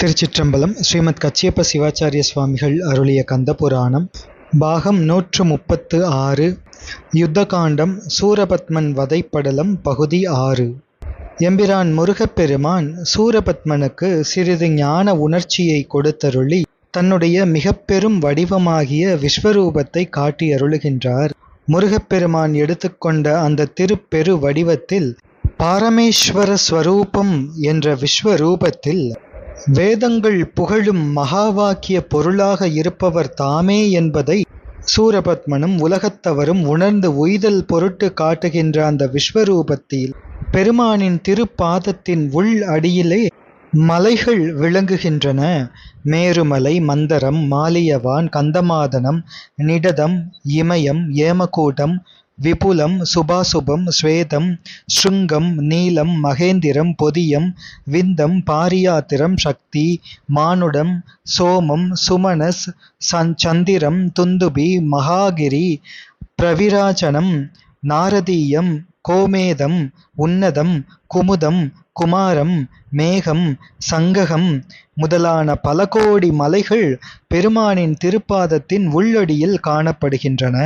திருச்சிற்றம்பலம் ஸ்ரீமத் கச்சியப்ப சிவாச்சாரிய சுவாமிகள் அருளிய கந்த புராணம். பாகம் நூற்று முப்பத்து ஆறு. யுத்தகாண்டம் சூரபத்மன் வதைப்படலம் பகுதி ஆறு. எம்பிரான் முருகப்பெருமான் சூரபத்மனுக்கு சிறிது ஞான உணர்ச்சியை கொடுத்தருளி தன்னுடைய மிக பெரும் வடிவமாகிய விஸ்வரூபத்தை காட்டி அருளுகின்றார் முருகப்பெருமான் எடுத்துக்கொண்ட அந்த திருப்பெரு வடிவத்தில் பாரமேஸ்வர ஸ்வரூபம் என்ற விஸ்வரூபத்தில் வேதங்கள் புகழும் மகாவாக்கிய பொருளாக இருப்பவர் தாமே என்பதை சூரபத்மனும் உலகத்தவரும் உணர்ந்து உய்தல் பொருட்டு காட்டுகின்ற அந்த விஸ்வரூபத்தில் பெருமானின் திருப்பாதத்தின் உள் அடியிலே மலைகள் விளங்குகின்றன. மேருமலை மந்தரம் மாலியவான் கந்தமாதனம் நிடதம் இமயம் ஏமகூடம் விபுலம் சுபாசுபம் ஸ்வேதம் ஸ்ருங்கம் நீலம் மகேந்திரம் பொதியம் விந்தம் பாரியாத்திரம் சக்தி மானுடம் சோமம் சுமனஸ் சந்திரம் துந்துபி மகாகிரி பிரவிராஜனம் நாரதீயம் கோமேதம் உன்னதம் குமுதம் குமாரம் மேகம் சங்ககம் முதலான பல கோடி மலைகள் பெருமானின் திருப்பாதத்தின் உள்ளடியில் காணப்படுகின்றன.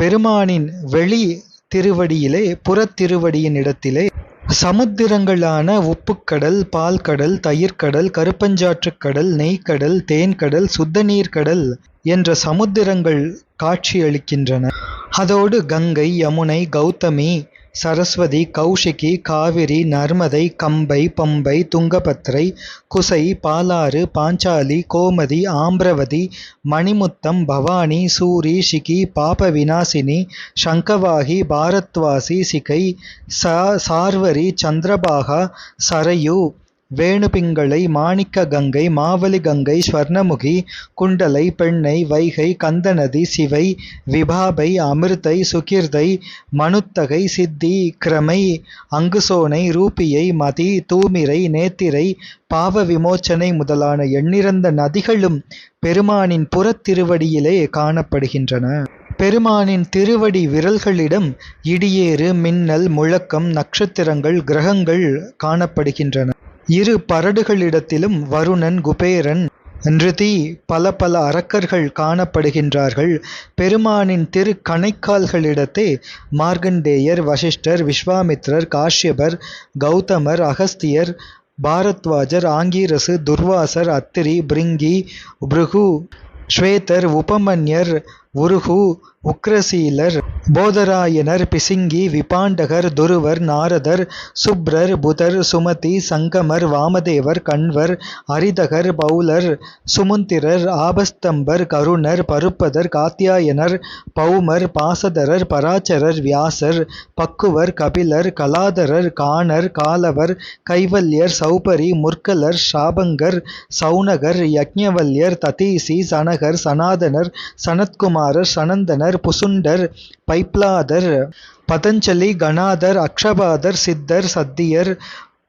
பெருமானின் வெளி திருவடியிலே புறத்திருவடியின் இடத்திலே சமுத்திரங்களான உப்புக்கடல் பால்கடல் தயிர்கடல் கருப்பஞ்சாற்றுக்கடல் நெய்க்கடல் தேன்கடல் சுத்த நீர்க்கடல் என்ற சமுத்திரங்கள் காட்சியளிக்கின்றன. அதோடு கங்கை யமுனை கௌதமி சரஸ்வதி கௌஷிகி காவிரி நர்மதை கம்பை பம்பை துங்கபத்ரை குசை பாலாறு பாஞ்சாலி கோமதி ஆம்பிரவதி மணிமுத்தம் பவானி சூரி ஷிகி பாப விநாசினி சங்கவாகி பாரத்வாசி சிகை சா சார்வரி சந்திரபாகா சரயு வேணுபிங்களை மாணிக்க கங்கை மாவலி கங்கை ஸ்வர்ணமுகி குண்டலை பெண்ணை வைகை கந்தநதி சிவை விபாபை அமிர்தை சுகிர்தை மனுத்தகை சித்தி கிரமை அங்குசோனை ரூபியை மதி தூமிரை நேத்திரை பாவ விமோச்சனை முதலான எண்ணிறந்த நதிகளும் பெருமானின் புறத்திருவடியிலே காணப்படுகின்றன. பெருமானின் திருவடி விரல்களிடம் இடியேறு மின்னல் முழக்கம் நட்சத்திரங்கள் கிரகங்கள் காணப்படுகின்றன. இரு பரடுகளிடத்திலும் வருணன் குபேரன் நிருதி பல பல அரக்கர்கள் காணப்படுகின்றார்கள். பெருமானின் திரு கணைக்கால்களிடத்தே மார்கண்டேயர் வசிஷ்டர் விஸ்வாமித்ரர் காஷ்யபர் கௌதமர் அகஸ்தியர் பாரத்வாஜர் ஆங்கீரசு துர்வாசர் அத்திரி பிரிங்கி பிருகு ஸ்வேதர் உபமன்யர் உருகு உக்ரசீலர் போதராயனர் பிசிங்கி விபாண்டகர் துருவர் நாரதர் சுப்ரர் புதர் சுமதி சங்கமர் வாமதேவர் கண்வர் அரிதகர் பௌலர் சுமுந்திரர் ஆபஸ்தம்பர் கருணர் பருப்பதர் காத்தியாயனர் பௌமர் பாசதரர் பராச்சரர் வியாசர் பக்குவர் கபிலர் கலாதரர் காணர் காலவர் கைவல்யர் சௌபரி முற்கலர் ஷாபங்கர் சௌனகர் யக்ஞவல்யர் ததீசி சனகர் சனாதனர் சனத்குமார் சனத்குமாரர் சனந்தனர் புசுண்டர் பைப்லாதர் பதஞ்சலி கணாதர் அக்ஷபாதர் சித்தர் சத்தியர்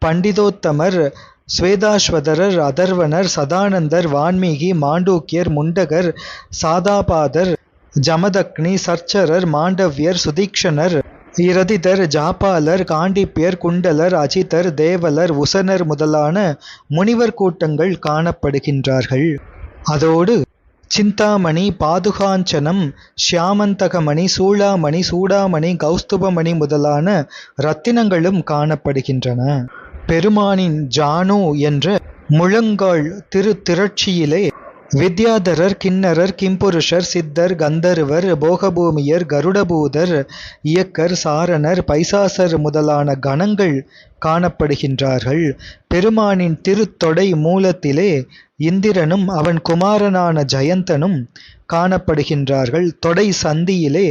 பண்டிதோத்தமர் ஸ்வேதாஸ்வதரர் அதர்வனர் சதானந்தர் வான்மீகி மாண்டூக்கியர் முண்டகர் சாதாபாதர் ஜமதக்னி சர்ச்சரர் மாண்டவ்யர் சுதீக்ஷணர் இரதிதர் ஜாபாலர் காண்டிப்பியர் குண்டலர் அஜிதர் தேவலர் உசனர் முதலான முனிவர் கூட்டங்கள் காணப்படுகின்றார்கள். அதோடு சிந்தாமணி பாதுகாஞ்சனம் ஷியாமந்தகமணி சூளாமணி சூடாமணி கௌஸ்துபமணி முதலான இரத்தினங்களும் காணப்படுகின்றன. பெருமானின் ஜானு என்ற முழங்கால் திரு திரட்சியிலே வித்யாதரர் கிண்ணரர் கிம்புருஷர் சித்தர் கந்தர்வர் போகபூமியர் கருடபூதர் இயக்கர் சாரணர் பைசாசர் முதலான கணங்கள் காணப்படுகின்றார்கள். பெருமானின் திருத்தொடை மூலத்திலே இந்திரனும் அவன் குமாரனான ஜெயந்தனும் காணப்படுகின்றார்கள். தொடை சந்தியிலே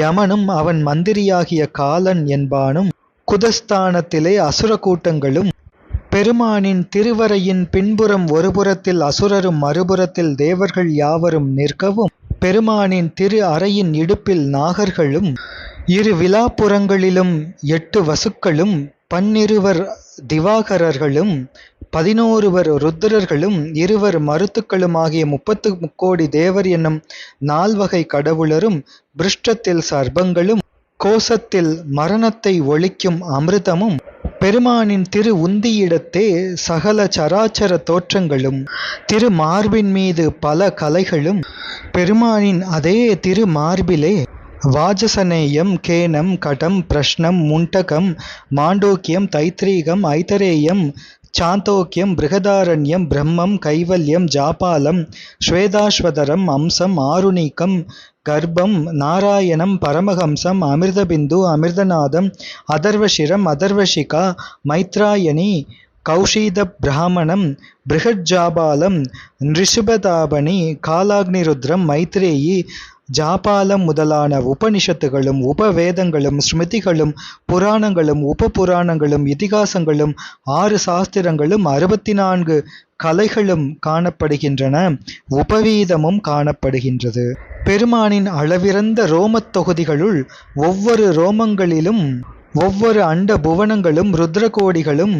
யமனும் அவன் மந்திரியாகிய காலன் என்பானும் குதஸ்தானத்திலே அசுர கூட்டங்களும் பெருமானின் திருவரையின் பின்புறம் ஒருபுறத்தில் அசுரரும் மறுபுறத்தில் தேவர்கள் யாவரும் நிற்கவும் பெருமானின் திரு அறையின் இடுப்பில் நாகர்களும் இரு விழாப்புறங்களிலும் எட்டு வசுக்களும் பன்னிருவர் திவாகரர்களும் பதினோருவர் ருத்திரர்களும் இருவர் மருத்துக்களும் ஆகிய முப்பத்து முக்கோடி தேவர் என்னும் நால்வகை கடவுளரும் பிருஷ்டத்தில் சர்பங்களும் கோசத்தில் மரணத்தை ஒழிக்கும் அமிர்தமும் பெருமானின் திரு உந்தியிடத்தே சகல சராச்சர தோற்றங்களும் திரு மார்பின் மீது பல கலைகளும் பெருமானின் அதே திரு மார்பிலே வாஜசநேயம் கேனம் கடம் பிரஷ்னம் முண்டகம் மாண்டோக்கியம் தைத்திரீகம் ஐதரேயம் சாந்தோக்கியம் பிருகதாரண்யம் பிரம்மம் கைவல்யம் ஜாபாலம் ஸ்வேதாஸ்வதரம் அம்சம் ஆருணிகம் கர்ப்பம் நாராயணம் பரமஹம்சம் அமிர்தபிந்து அமிர்தநாதம் அதர்வசிரம் அதர்வசிகா மைத்ராயணி கௌஷீத பிராமணம் பிருகஜாபாலம் நிருஷபதாபணி காலாக்னிருத்ரம் மைத்ரேயி ஜாபாலம் முதலான உபனிஷத்துகளும் உபவேதங்களும் ஸ்மிருதிகளும் புராணங்களும் உப புராணங்களும் இதிகாசங்களும் ஆறு சாஸ்திரங்களும் அறுபத்தி நான்கு கலைகளும் காணப்படுகின்றன. உபவீதமும் காணப்படுகின்றது. பெருமானின் அளவிறந்த ரோமத் தொகுதிகளுள் ஒவ்வொரு ரோமங்களிலும் ஒவ்வொரு அண்ட புவனங்களும் ருத்ரகோடிகளும்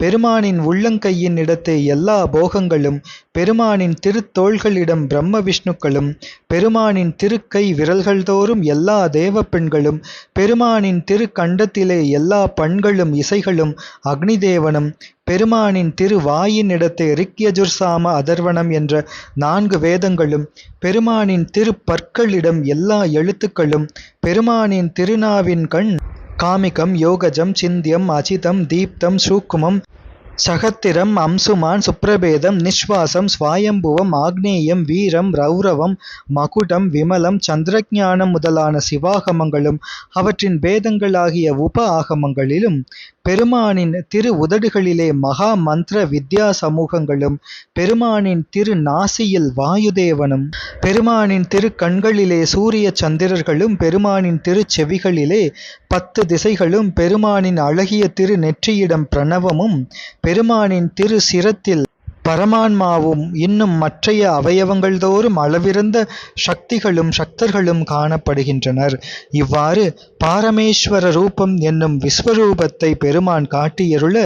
பெருமானின் உள்ளங்கையின் இடத்தே எல்லா போகங்களும் பெருமானின் திருத்தோள்களிடம் பிரம்ம விஷ்ணுக்களும் பெருமானின் திருக்கை விரல்கள் தோறும் எல்லா தேவ பெண்களும் பெருமானின் திருக்கண்டத்திலே எல்லா பண்களும் இசைகளும் அக்னிதேவனும் பெருமானின் திருவாயின் இடத்தே ரிக்யஜுர்சாம அதர்வனம் என்ற நான்கு வேதங்களும் பெருமானின் திருப்பற்களிடம் எல்லா எழுத்துக்களும் பெருமானின் திருநாவின் கண் காமிகம் யோகஜம் சிந்தியம் அஜிதம் தீப்தம் சூக்குமம் சகத்திரம் அம்சுமான் சுப்ரபேதம் நிஸ்வாசம் ஸ்வாயம்புவம் ஆக்னேயம் வீரம் ரௌரவம் மகுடம் விமலம் சந்திரஜானம் முதலான சிவாகமங்களும் அவற்றின் பேதங்களாகிய உப ஆகமங்களிலும் பெருமானின் திரு உதடுகளிலே மகா மந்திர வித்யா சமூகங்களும் பெருமானின் திரு நாசியில் வாயுதேவனும் பெருமானின் திரு கண்களிலே சூரிய சந்திரர்களும் பெருமானின் திரு செவிகளிலே பத்து திசைகளும் பெருமானின் அழகிய திரு நெற்றியிடம் பிரணவமும் பெருமானின் திரு சிரத்தில் பரமான்மாவும் இன்னும் மற்றைய அவயவங்கள் தோறும் அளவிறந்த சக்திகளும் சக்தர்களும் காணப்படுகின்றனர். இவ்வாறு பாரமேஸ்வர ரூபம் என்னும் விஸ்வரூபத்தை பெருமான் காட்டியருள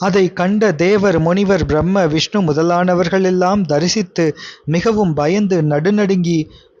அதை கண்ட தேவர் முனிவர் பிரம்ம விஷ்ணு முதலானவர்களெல்லாம் தரிசித்து மிகவும் பயந்து நடுநடுங்கி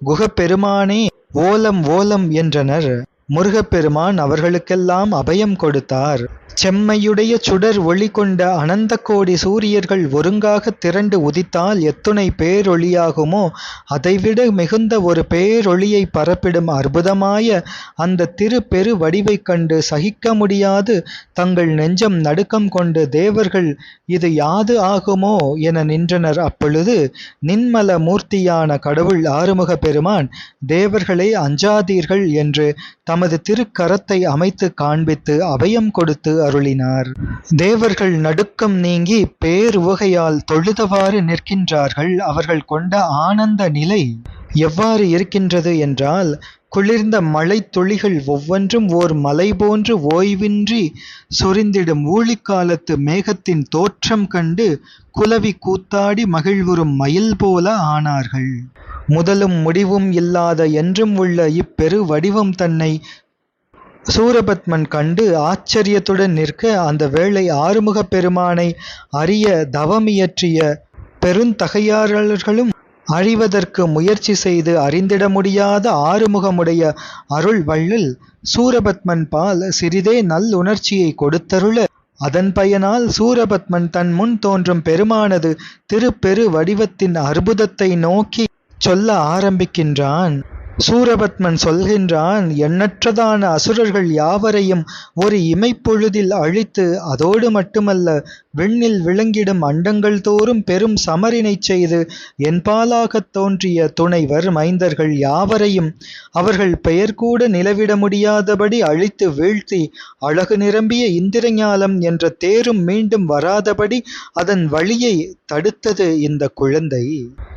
குகப்பெருமானே ஓலம் ஓலம் என்றனர். முருகப்பெருமான் அவர்களுக்கெல்லாம் அபயம் கொடுத்தார். செம்மையுடைய சுடர் ஒளி கொண்ட அனந்த கோடி சூரியர்கள் ஒருங்காக திரண்டு உதித்தால் எத்துணை பேரொளியாகுமோ? அதைவிட மிகுந்த ஒரு பேரொளியை பரப்பிடும் அற்புதமாய அந்த திரு பெரு வடிவைக் கண்டு சகிக்க முடியாது. தங்கள் நெஞ்சம் நடுக்கம் கொண்டு தேவர்கள் இது யாது ஆகுமோ என நின்றனர். அப்பொழுது நின்மல மூர்த்தியான கடவுள் ஆறுமுக பெருமான் தேவர்களே அஞ்சாதீர்கள் என்று தமது திருக்கரத்தை அமைத்து காண்பித்து அபயம் கொடுத்து அருளினார். தேவர்கள் நடுக்கம் நீங்கி பேருவகையால் தொழுதவாறு நிற்கின்றார்கள். அவர்கள் கொண்ட ஆனந்த நிலை எவ்வாறு இருக்கின்றது என்றால் குளிர்ந்த மழை துளிகள் ஒவ்வொன்றும் ஓர் மலை போன்று ஓய்வின்றி சொரிந்திடும் ஊழிக்காலத்து மேகத்தின் தோற்றம் கண்டு குலவி கூத்தாடி மகிழ்வுறும் மயில் போல ஆனார்கள். முதலும் முடிவும் இல்லாத என்றும் உள்ள இப்பெரு வடிவம் தன்னை சூரபத்மன் கண்டு ஆச்சரியத்துடன் நிற்க அந்த வேளை ஆறுமுகப் பெருமானை அறிய தவமியற்றிய பெருந்தகையாளர்களும் அழிவதற்கு முயற்சி செய்து அறிந்திட முடியாத ஆறுமுகமுடைய அருள் வள்ளல் சூரபத்மன் பால் சிறிதே நல்லுணர்ச்சியை கொடுத்தருள. அதன் பயனால் சூரபத்மன் தன் முன் தோன்றும் பெருமானது திருப்பெரு வடிவத்தின் அற்புதத்தை நோக்கி சொல்ல ஆரம்பிக்கின்றான். சூரபத்மன் சொல்கின்றான் எண்ணற்றதான அசுரர்கள் யாவரையும் ஒரு இமைப்பொழுதில் அழித்து அதோடு மட்டுமல்ல விண்ணில் விளங்கிடும் அண்டங்கள் தோறும் பெரும் சமரினைச் செய்து என்பாலாகத் தோன்றிய துணைவர் மைந்தர்கள் யாவரையும் அவர்கள் பெயர் கூட நிலவிட முடியாதபடி அழித்து வீழ்த்தி அழகு நிரம்பிய இந்திரஞாலம் என்ற தேரும் மீண்டும் வராதபடி அதன் வழியை தடுத்தது இந்த குழந்தை.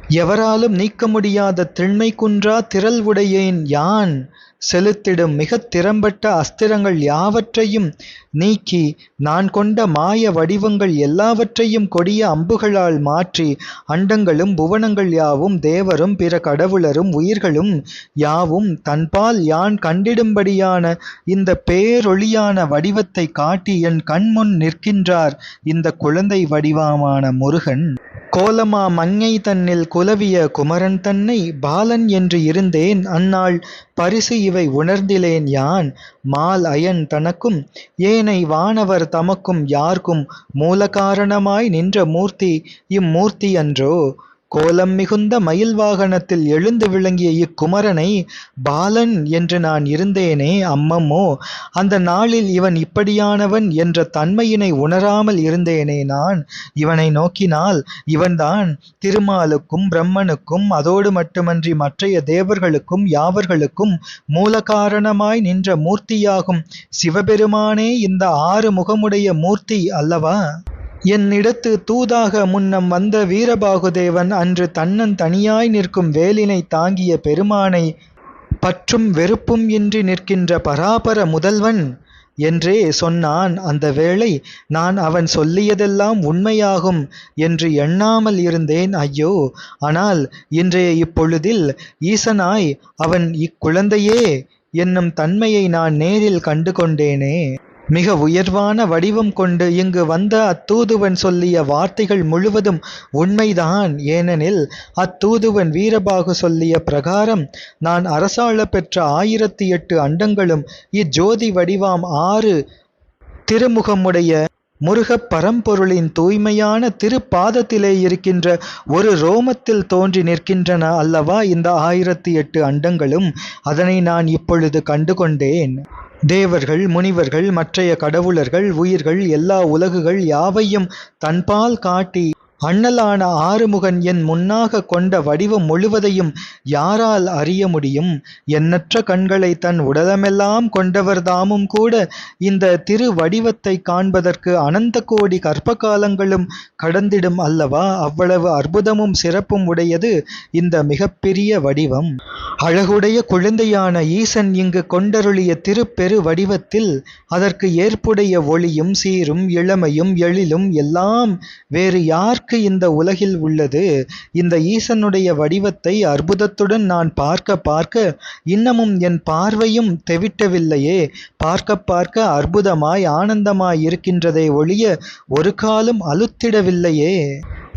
எவராலும் நீக்க முடியாத திண்மை குன்றா திரள் உடையேன் யான்? செலுத்திடும் மிகத் திறம்பட்ட அஸ்திரங்கள் யாவற்றையும் நீக்கி நான் கொண்ட மாய வடிவங்கள் எல்லாவற்றையும் கொடிய அம்புகளால் மாற்றி அண்டங்களும் புவனங்கள் யாவும் தேவரும் பிற கடவுளரும் உயிர்களும் யாவும் தன்பால் யான் கண்டிடும்படியான இந்த பேரொளியான வடிவத்தை காட்டி என் கண்முன் நிற்கின்றார் இந்த குழந்தை வடிவமான முருகன். கோலமா மங்கை தன்னில் குலவிய குமரன் தன்னை பாலன் என்று இருந்தேன். அந்நாள் பரிசு இவை உணர்ந்திலேன் யான்? மால் அயன் தனக்கும் ஏனை வானவர் தமக்கும் யார்க்கும் மூலகாரணமாய் நின்ற மூர்த்தி இம்மூர்த்தி அன்றோ கோலம் மிகுந்த மயில் வாகனத்தில் எழுந்து விளங்கிய இக்குமரனை பாலன் என்று நான் இருந்தேனே அம்மம்மோ அந்த நாளில் இவன் இப்படியானவன் என்ற தன்மையினை உணராமல் இருந்தேனே நான். இவனை நோக்கினால் இவன்தான் திருமாலுக்கும் பிரம்மனுக்கும் அதோடு மட்டுமன்றி மற்றைய தேவர்களுக்கும் யாவர்களுக்கும் மூலகாரணமாய் நின்ற மூர்த்தியாகும் சிவபெருமானே இந்த ஆறு முகமுடைய மூர்த்தி அல்லவா? என்னிடத்து தூதாக முன்னம் வந்த வீரபாகுதேவன் அன்று தன்னன் தனியாய் நிற்கும் வேலினை தாங்கிய பெருமானை பற்றும் வெறுப்பும் இன்றி நிற்கின்ற பராபர முதல்வன் என்றே சொன்னான். அந்த வேளை நான் அவன் சொல்லியதெல்லாம் உண்மையாகும் என்று எண்ணாமல் இருந்தேன் ஐயோ. ஆனால் இன்றைய இப்பொழுதில் ஈசனாய் அவன் இக்குழந்தையே என்னும் தன்மையை நான் நேரில் கண்டு கொண்டேனே மிக உயர்வான வடிவம் கொண்டு இங்கு வந்த அத்தூதுவன் சொல்லிய வார்த்தைகள் முழுவதும் உண்மைதான். ஏனெனில் அத்தூதுவன் வீரபாகு சொல்லிய பிரகாரம் நான் அரசாள பெற்ற ஆயிரத்தி எட்டு அண்டங்களும் இஜோதி வடிவாம் ஆறு திருமுகமுடைய முருகப் பரம்பொருளின் தூய்மையான திருப்பாதத்திலே இருக்கின்ற ஒரு ரோமத்தில் தோன்றி நிற்கின்றன அல்லவா இந்த ஆயிரத்தி எட்டு அண்டங்களும்? அதனை நான் இப்பொழுது கண்டு கொண்டேன் தேவர்கள் முனிவர்கள் மற்றைய கடவுளர்கள் உயிர்கள் எல்லா உலகுகள் யாவையும் தன்பால் காட்டி அண்ணலான ஆறுமுகன் என் முன்னாக கொண்ட வடிவம் முழுவதையும் யாரால் அறிய முடியும்? எண்ணற்ற கண்களை தன் உடலமெல்லாம் கொண்டவர்தாமும் கூட இந்த திரு வடிவத்தை காண்பதற்கு அனந்த கோடி கற்ப காலங்களும் கடந்திடும் அல்லவா? அவ்வளவு அற்புதமும் சிறப்பும் உடையது இந்த மிகப்பெரிய வடிவம். அழகுடைய குழந்தையான ஈசன் இங்கு கொண்டருளிய திருப்பெரு வடிவத்தில் அதற்கு ஏற்புடைய ஒளியும் சீரும் இளமையும் எழிலும் எல்லாம் வேறு யார்க்கு இந்த உலகில் உள்ளது? இந்த ஈசனுடைய வடிவத்தை அற்புதத்துடன் நான் பார்க்க பார்க்க இன்னமும் என் பார்வையும் தெவிட்டவில்லையே. பார்க்க பார்க்க அற்புதமாய் ஆனந்தமாய் இருக்கின்றதை ஒழிய ஒரு காலம் அலுத்திடவில்லையே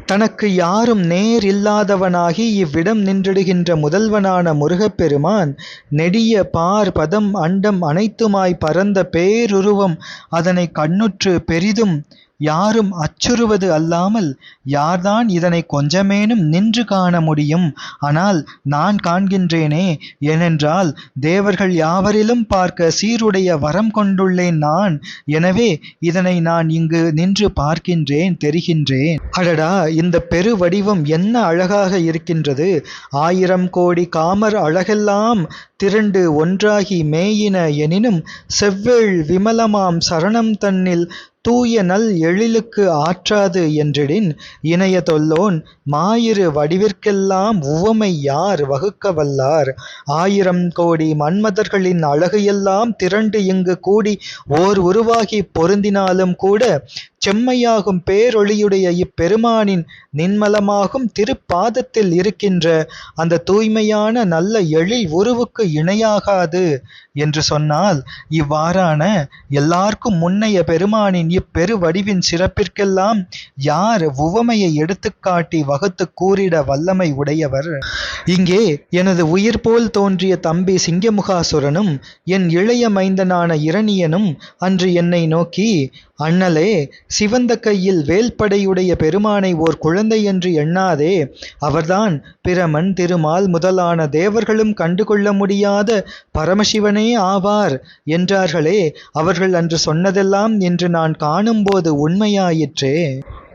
தனக்கு யாரும் நேர் இல்லாதவனாகி இவ்விடம் நின்றிடுகின்ற முதல்வனான முருகப்பெருமான் நெடிய பார் பதம் அண்டம் அனைத்துமாய் பரந்த பேருருவம் அதனை கண்ணுற்று பெரிதும் யாரும் அச்சுறுவது அல்லாமல் யார்தான் இதனை கொஞ்சமேனும் நின்று காண முடியும்? ஆனால் நான் காண்கின்றேனே ஏனென்றால் தேவர்கள் யாவரிலும் பார்க்க சீருடைய வரம் கொண்டுள்ளேன் நான். எனவே இதனை நான் இங்கு நின்று பார்க்கின்றேன் தெரிகின்றேன். அடடா இந்த பெரு வடிவம் என்ன அழகாக இருக்கின்றது. ஆயிரம் கோடி காமர் அழகெல்லாம் திரண்டு ஒன்றாகி மேயின எனினும் செவ்வேள் விமலமாம் சரணம் தன்னில் தூய நல் எழிலுக்கு ஆற்றாது என்றிடின் இணைய தொல்லோன் மாயிரு வடிவிற்கெல்லாம் உவமை யார் வகுக்க வல்லார்? ஆயிரம் கோடி மன்மதர்களின் அழகு எல்லாம் திரண்டு இங்கு கூடி ஓர் உருவாகி பொருந்தினாலும் கூட செம்மையாகும் பேரொளியுடைய இப்பெருமானின் நின்மலமாகும் திருப்பாதத்தில் இருக்கின்ற அந்த தூய்மையான நல்ல எழில் உருவுக்கு இணையாகாது. என்று சொன்னால் இவ்வாறான எல்லாருக்கும் முன்னைய பெருமானின் இப்பெரு வடிவின் சிறப்பிற்கெல்லாம் யார் உவமையை எடுத்துக்காட்டி வகுத்து கூறிட வல்லமை உடையவர்? இங்கே எனது உயிர் போல் தோன்றிய தம்பி சிங்கமுகாசுரனும் என் இளைய மைந்தனான இரணியனும் அன்று என்னை நோக்கி அண்ணலே சிவந்த கையில் வேல்படையுடைய பெருமானை ஓர் குழந்தை என்று எண்ணாதே. அவர்தான் பிரமன் திருமால் முதலான தேவர்களும் கண்டுகொள்ள முடியாத பரமசிவனே ஆவார் என்றார்களே அவர்கள் அன்று சொன்னதெல்லாம் இன்று நான் காணும்போது உண்மையாயிற்றே.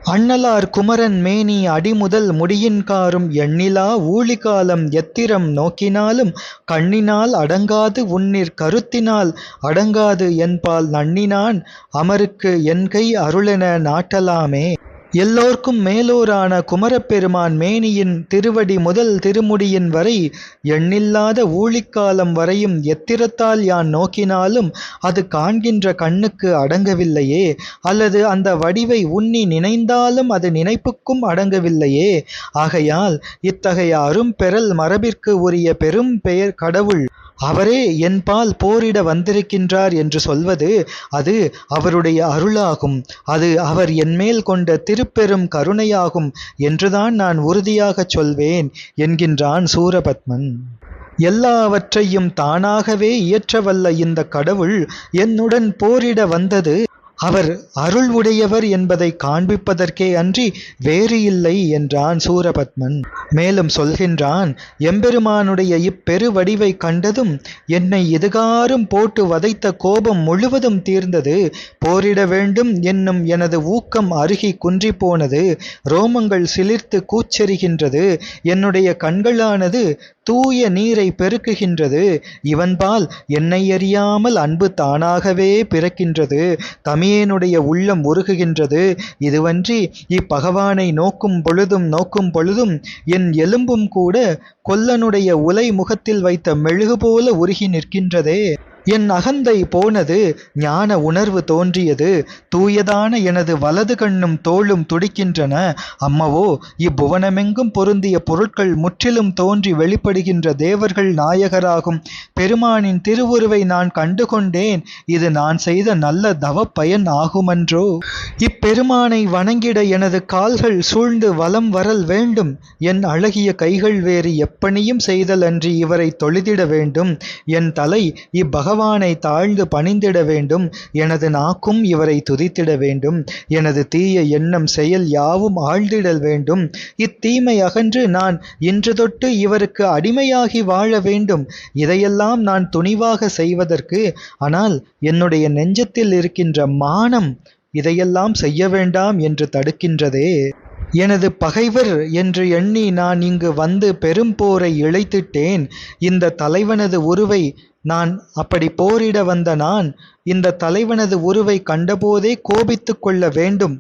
அண்ணலார் குமரன் மேனி அடிமுதல் முடியின்காரும் எண்ணிலா ஊழிகாலம் எத்திரம் நோக்கினாலும் கண்ணினால் அடங்காது உன்னிற் கருத்தினால் அடங்காது என்பால் நன்னினான் அமருக்கு என்கை அருளென நாட்டலாமே. எல்லோர்க்கும் மேலோரான குமரப்பெருமான் மேனியின் திருவடி முதல் திருமுடியின் வரை எண்ணில்லாத ஊழிக்காலம் வரையும் எத்திரத்தால் யான் நோக்கினாலும் அது காண்கின்ற கண்ணுக்கு அடங்கவில்லையே அல்லது அந்த வடிவை உண்ணி நினைந்தாலும் அது நினைப்புக்கும் அடங்கவில்லையே. ஆகையால் இத்தகைய அரும்பெறல் மரபிற்கு உரிய பெரும் பெயர் கடவுள். அவரே என்பால் போரிட வந்திருக்கின்றார் என்று சொல்வது அது அவருடைய அருளாகும். அது அவர் என்மேல் கொண்ட திருப்பெரும் கருணையாகும் என்றுதான் நான் உறுதியாகச் சொல்வேன் என்கின்றான் சூரபத்மன். எல்லாவற்றையும் தானாகவே இயற்றவல்ல இந்த கடவுள் என்னுடன் போரிட வந்தது அவர் அருள் உடையவர் என்பதை காண்பிப்பதற்கே அன்றி வேறு இல்லை என்றான் சூரபத்மன். மேலும் சொல்கின்றான் எம்பெருமானுடைய இப்பெரு வடிவை கண்டதும் என்னை எதுகாரும் போட்டு வதைத்த கோபம் முழுவதும் தீர்ந்தது. போரிட வேண்டும் என்னும் எனது ஊக்கம் அருகி குன்றி போனது. ரோமங்கள் சிலிர்த்து கூச்செறிகின்றது என்னுடைய கண்களானது தூய நீரை பெருக்குகின்றது. இவன்பால் என்னை அறியாமல் அன்பு தானாகவே பிறக்கின்றது. தமிழ் அடியேனுடைய உள்ளம் உருகுகின்றது. இதுவன்றி இப்பகவானை நோக்கும் பொழுதும் நோக்கும் பொழுதும் என் எலும்பும் கூட கொல்லனுடைய உலை முகத்தில் வைத்த மெழுகு போல உருகி நிற்கின்றதே. என் அகந்தை போனது ஞான உணர்வு தோன்றியது. தூயதான எனது வலது கண்ணும் தோளும் துடிக்கின்றன. அம்மவோ இப்புவனமெங்கும் பொருந்திய பொருட்கள் முற்றிலும் தோன்றி வெளிப்படுகின்ற தேவர்கள் நாயகராகும். பெருமானின் திருவுருவை நான் கண்டுகொண்டேன். இது நான் செய்த நல்ல தவ பயன் ஆகுமன்றோ? இப்பெருமானை வணங்கிட எனது கால்கள் சூழ்ந்து வலம் வரல் வேண்டும். என் அழகிய கைகள் வேறு எப்பணியும் செய்தல் அன்றி இவரை தொழுதிட வேண்டும். என் தலை இப்பக பகவானை தாழ்ந்து பணிந்திட வேண்டும். எனது நாக்கும் இவரை துதித்திட வேண்டும். எனது தீய எண்ணம் செயல் யாவும் ஆழ்ந்திடல் வேண்டும். இத்தீமை அகன்று நான் இன்று தொட்டு இவருக்கு அடிமையாகி வாழ வேண்டும். இதையெல்லாம் நான் துணிவாக செய்வதற்கு ஆனால் என்னுடைய நெஞ்சத்தில் இருக்கின்ற மானம் இதையெல்லாம் செய்ய வேண்டாம் என்று தடுக்கின்றதே. எனது பகைவர் என்று எண்ணி நான் இங்கு வந்து பெரும் போரை இழைத்திட்டேன். இந்த தலைவனது உருவை நான் அப்படி போரிட வந்த நான் இந்த தலைவனது உருவை கண்டபோதே கோபித்து கொள்ள வேண்டும்.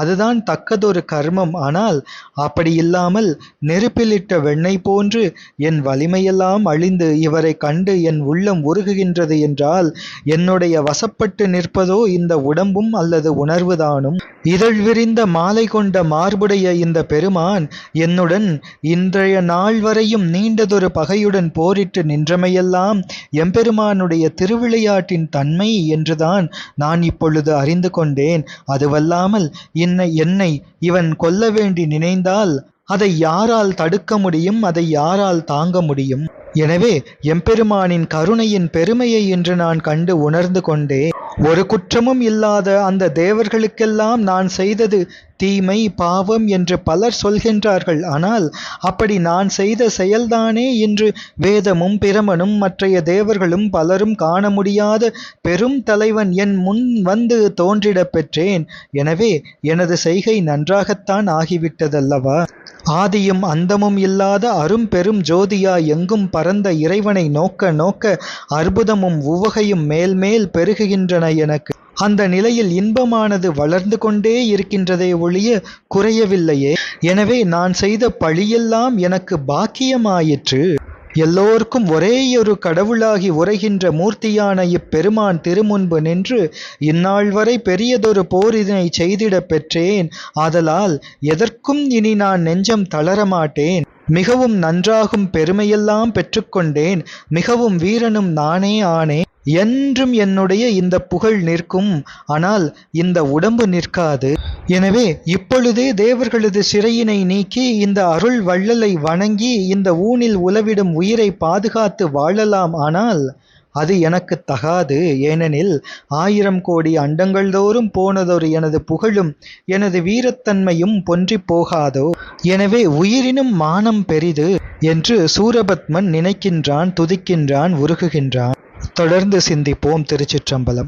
அதுதான் தக்கதொரு கர்மம். ஆனால் அப்படி இல்லாமல் நெருப்பிலிட்ட வெண்ணெய் போன்று என் வலிமையெல்லாம் அழிந்து இவரை கண்டு என் உள்ளம் உருகுகின்றது என்றால் என்னுடைய வசப்பட்டு நிற்பதோ இந்த உடம்பும் அல்லது உணர்வுதானும். இதழ் விரிந்த மாலை கொண்ட மார்புடைய இந்த பெருமான் என்னுடன் இன்றைய நாள் வரையும் நீண்டதொரு பகையுடன் போரிட்டு நின்றமையெல்லாம் எம்பெருமானுடைய திருவிளையாட்டின் தன்மை என்றுதான் நான் இப்பொழுது அறிந்து கொண்டேன். அதுவல்லாமல் என்னை என்னை இவன் கொல்ல வேண்டி நினைந்தால் அதை யாரால் தடுக்க முடியும்? அதை யாரால் தாங்க முடியும்? எனவே எம்பெருமானின் கருணையின் பெருமையை இன்று நான் கண்டு உணர்ந்து கொண்டே ஒரு குற்றமும் இல்லாத அந்த தேவர்களுக்கெல்லாம் நான் செய்தது தீமை பாவம் என்று பலர் சொல்கின்றார்கள். ஆனால் அப்படி நான் செய்த செயல்தானே இன்று வேதமும் பிரமனும் மற்றைய தேவர்களும் பலரும் காண முடியாத பெரும் தலைவன் என் முன் வந்து தோன்றிடப் பெற்றேன். எனவே எனது செய்கை நன்றாகத்தான் ஆகிவிட்டதல்லவா? ஆதியும் அந்தமும் இல்லாத அரும் பெரும் ஜோதியா எங்கும் பரந்த இறைவனை நோக்க நோக்க அற்புதமும் உவகையும் மேல்மேல் பெருகுகின்றன எனக்கு. அந்த நிலையில் இன்பமானது வளர்ந்து கொண்டே இருக்கின்றதே ஒழிய குறையவில்லையே. எனவே நான் செய்த பழியெல்லாம் எனக்கு பாக்கியமாயிற்று. எல்லோருக்கும் ஒரேயொரு கடவுளாகி உரைகின்ற மூர்த்தியான இப்பெருமான் திருமுன்பு நின்று இந்நாள் வரை பெரியதொரு போரினை செய்திடப் பெற்றேன். ஆதலால் எதற்கும் இனி நான் நெஞ்சம் தளரமாட்டேன். மிகவும் நன்றாகும் பெருமையெல்லாம் பெற்றுக்கொண்டேன். மிகவும் வீரனும் நானே ஆனேன். என்றும் என்னுடைய இந்த புகழ் நிற்கும். ஆனால் இந்த உடம்பு நிற்காது. எனவே இப்பொழுதே தேவர்களது சிறையினை நீக்கி இந்த அருள் வள்ளலை வணங்கி இந்த ஊனில் உலவிடும் உயிரை பாதுகாத்து வாழலாம் ஆனால் அது எனக்கு தகாது. ஏனெனில் ஆயிரம் கோடி அண்டங்கள் தோறும் போனதொரு எனது புகழும் எனது வீரத்தன்மையும் பொன்றி போகாதோ? எனவே உயிரினும் மானம் பெரிது என்று சூரபத்மன் நினைக்கின்றான் துதிக்கின்றான் உருகுகின்றான். தொடர்ந்து சிந்திப்போம் திருச்சிற்றம்பலம்.